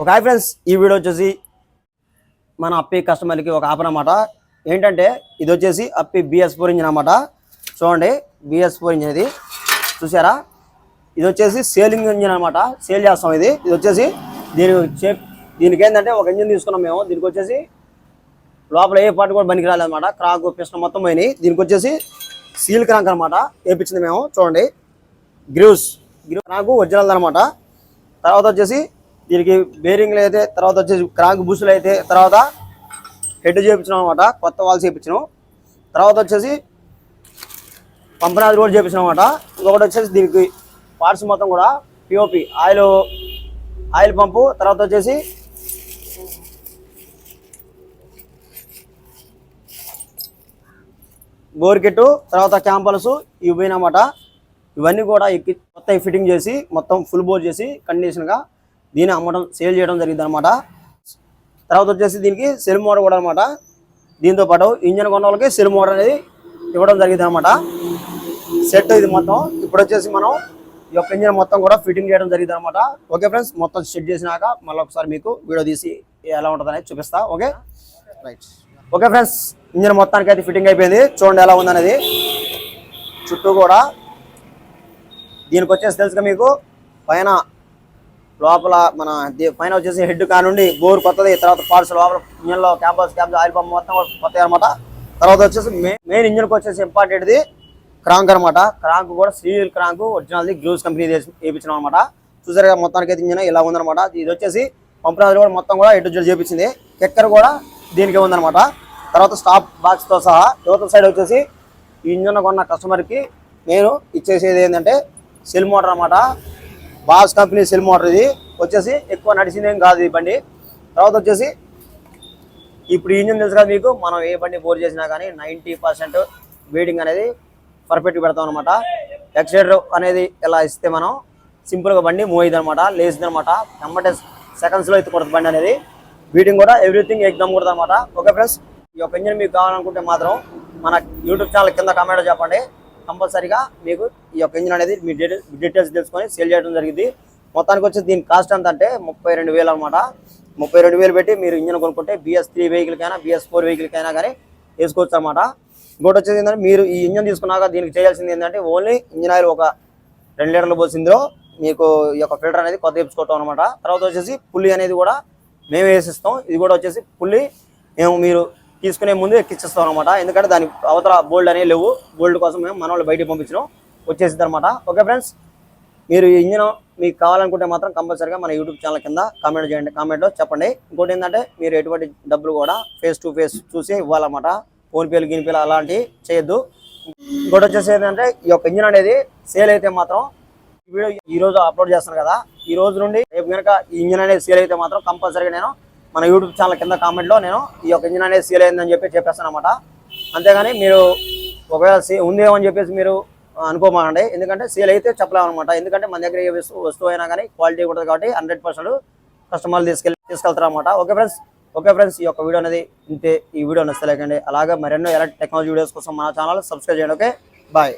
ఒక hi friends ఈ video వచ్చేసి మన అప్పి కస్టమర్కి ఒక ఆఫర్ అనమాట ఏంటంటే ఇది వచ్చేసి అప్పి బిఎస్ ఫోర్ ఇంజిన్ అన్నమాట. చూడండి బిఎస్ ఫోర్ ఇంజిన్ ఇది. చూసారా? ఇది వచ్చేసి సేలింగ్ ఇంజిన్ అన్నమాట. సేల్ చేస్తాం ఇది. ఇది వచ్చేసి దీని చే- దీనికి ఏంటంటే ఒక ఇంజిన్ తీసుకున్నాం మేము. దీనికి వచ్చేసి లోపల ఏ పార్ట్ కూడా పనికి రాలేదన్నమాట క్రాక్ పిస్టన్ మొత్తం పోయినాయి. దీనికి వచ్చేసి సీల్ క్రాంక్ అనమాట వేపించింది మేము. చూడండి. గ్రూస్ గ్రూ క్రాంక్ ఒరిజినల్ అనమాట తర్వాత వచ్చేసి దీనికి బేరింగ్లు అయితే తర్వాత వచ్చేసి క్రాంక్ బుషులు అయితే తర్వాత హెడ్ చేయించినాం అనమాట కొత్త వాల్స్ చేయించినాం. తర్వాత వచ్చేసి పంపనాది కూడా చేయించినాం అనమాట ఇంకొకటి వచ్చేసి దీనికి పార్ట్స్ మొత్తం కూడా పిఓపి ఆయిల్ ఆయిల్ పంపు తర్వాత వచ్చేసి బోర్ కిట్టు తర్వాత క్యాంపల్స్ ఇవి పోయినమాట. ఇవన్నీ కూడా ఎక్కి కొత్త ఫిట్టింగ్ చేసి మొత్తం ఫుల్ బోర్ చేసి కండిషన్గా దీన్ని అమ్మడం సేల్ చేయడం జరిగింది అనమాట తర్వాత వచ్చేసి దీనికి సెల్ మోడల్ కూడా అనమాట దీంతో పాటు ఇంజన్ కొన్న వాళ్ళకి సెల్ మోడల్ అనేది ఇవ్వడం జరిగింది అనమాట సెట్ ఇది మొత్తం. ఇప్పుడు వచ్చేసి మనం ఈ యొక్క ఇంజన్ మొత్తం కూడా ఫిట్టింగ్ చేయడం జరిగింది అనమాట ఓకే ఫ్రెండ్స్ మొత్తం సెట్ చేసినాక మళ్ళీ ఒకసారి మీకు వీడియో తీసి ఎలా ఉంటుంది అనేది చూపిస్తా. Okay? Right okay friends engine మొత్తానికి అయితే ఫిట్టింగ్ అయిపోయింది. చూడండి ఎలా ఉందనేది. చుట్టూ కూడా దీనికి వచ్చేసి తెలుసుగా మీకు పైన లోపల మన పైన వచ్చేసి హెడ్ కానుండి బోర్ కొత్తది తర్వాత పార్ట్స్ లోపల ఇంజన్లో క్యాంపస్ క్యాంపస్ ఆయిల్ పంప్ మొత్తం కొత్తది అనమాట తర్వాత వచ్చేసి మెయిన్ ఇంజన్కి వచ్చేసి ఇంపార్టెంట్ది క్రాంక్ అనమాట క్రాంక్ కూడా సీరియల్ క్రాంక్ ఒరిజినల్ది గ్లూస్ కంపెనీ వేయించినాం అనమాట చూసారుగా మొత్తానికి అయితే ఇంజన్ ఇలా ఉందన్నమాట. ఇది వచ్చేసి పంపరాజు కూడా మొత్తం కూడా ఎటు జడ్ చేపించింది. కెక్కర్ కూడా దీనికి ఉందనమాట తర్వాత స్టాప్ బాక్స్తో సహా యువతల సైడ్ వచ్చేసి ఈ ఇంజన్ కొన్న కస్టమర్కి నేను ఇచ్చేసేది ఏంటంటే సెల్ మోటార్ అనమాట బాస్ కంపెనీ సెల్ మోటార్ ఇది. వచ్చేసి ఎక్కువ నడిచిందేం కాదు ఈ బండి. తర్వాత వచ్చేసి ఇప్పుడు ఇంజన్ తెలుసు కదా మీకు మనం ఏ బండి బోర్ చేసినా కానీ నైంటీ పర్సెంట్ వెయిటింగ్ అనేది పర్ఫెక్ట్గా పెడతాం అనమాట ఎక్సిడర్ అనేది ఇలా ఇస్తే మనం సింపుల్గా బండి మూవ్ అయింది అనమాట లేచింది అనమాట వెంబటే సెకండ్స్లో ఎత్తుకూడదు బండి అనేది. వీటింగ్ కూడా ఎవ్రీథింగ్ ఎగ్జామ్ కూడా అనమాట ఓకే ఫ్రెండ్స్ ఈ యొక్క ఇంజన్ మీకు కావాలనుకుంటే మాత్రం మన యూట్యూబ్ ఛానల్ కింద కామెంట్ చెప్పండి. కంపల్సరీగా మీకు ఈ యొక్క ఇంజిన్ అనేది మీ డీటెయిల్ డీటెయిల్స్ తెలుసుకొని సేల్ చేయడం జరిగింది. మొత్తానికి వచ్చి దీని కాస్ట్ ఎంత అంటే ముప్పై రెండు వేలు అనమాట ముప్పై రెండు వేలు పెట్టి మీరు ఇంజిన్ కొనుక్కుంటే బిఎస్ త్రీ వెహికల్కైనా బిఎస్ ఫోర్ వెహికల్కైనా కానీ వేసుకోవచ్చు అనమాట ఇంకోటి వచ్చేది ఏంటంటే మీరు ఈ ఇంజన్ తీసుకున్నాక దీనికి చేయాల్సింది ఏంటంటే ఓన్లీ ఇంజిన్ ఆయిల్ ఒక రెండు లీటర్లు పోసిందో మీకు ఈ యొక్క ఫిల్టర్ అనేది కొత్త తెప్పించుకోవటం అనమాట తర్వాత వచ్చేసి పుల్లి అనేది కూడా మేమే వేసిస్తాం. ఇది కూడా వచ్చేసి పుల్లి మేము మీరు తీసుకునే ముందు ఎక్కిచ్చిస్తాం అనమాట ఎందుకంటే దాని అవతల బోల్డ్ అనేవి లేవు. బోల్డ్ కోసం మేము మన వాళ్ళు బయటికి పంపించడం వచ్చేసింది అనమాట ఓకే ఫ్రెండ్స్ మీరు ఈ ఇంజిన్ మీకు కావాలనుకుంటే మాత్రం కంపల్సరీగా మన యూట్యూబ్ ఛానల్ కింద కామెంట్ చేయండి. కామెంట్లో చెప్పండి. ఇంకోటి ఏంటంటే మీరు ఎటువంటి డబ్బులు కూడా ఫేస్ టు ఫేస్ చూసి ఇవ్వాలన్నమాట. ఫోన్పేలు గినిపేలు అలాంటివి చేయొద్దు. ఇంకోటి వచ్చేసి ఏంటంటే ఈ యొక్క ఇంజిన్ అనేది సేల్ అయితే మాత్రం ఈ వీడియో ఈ రోజు అప్లోడ్ చేస్తాను కదా. ఈ రోజు నుండి రేపు కనుక ఈ ఇంజిన్ అనేది సేల్ అయితే మాత్రం కంపల్సరీగా నేను మన యూట్యూబ్ ఛానల్ కింద కామెంట్లో నేను ఈ యొక్క ఇంజిన్ అనేది సేల్ అయిందని చెప్పి చెప్పేస్తాను అనమాట అంతేగాని మీరు ఒకవేళ సే- ఉందేమో అని చెప్పేసి మీరు అనుకోమాకండి. ఎందుకంటే సేల్ అయితే చెప్పలేము అనమాట ఎందుకంటే మన దగ్గర ఏ వస్తువు వస్తువు అయినా కానీ క్వాలిటీ ఉంటుంది కాబట్టి హండ్రెడ్ పర్సెంట్ కస్టమర్లు తీసుకెళ్ళి తీసుకెళ్తారు అనమాట ఓకే ఫ్రెండ్స్ ఓకే ఫ్రెండ్స్ ఈ యొక్క వీడియో అనేది ఇంతే. ఈ వీడియో నచ్చలేకండి అలాగే మరెన్నో ఎలాంటి టెక్నాలజీ వీడియోస్ కోసం మన ఛానల్ సబ్స్క్రైబ్ చేయండి ఓకే? బాయ్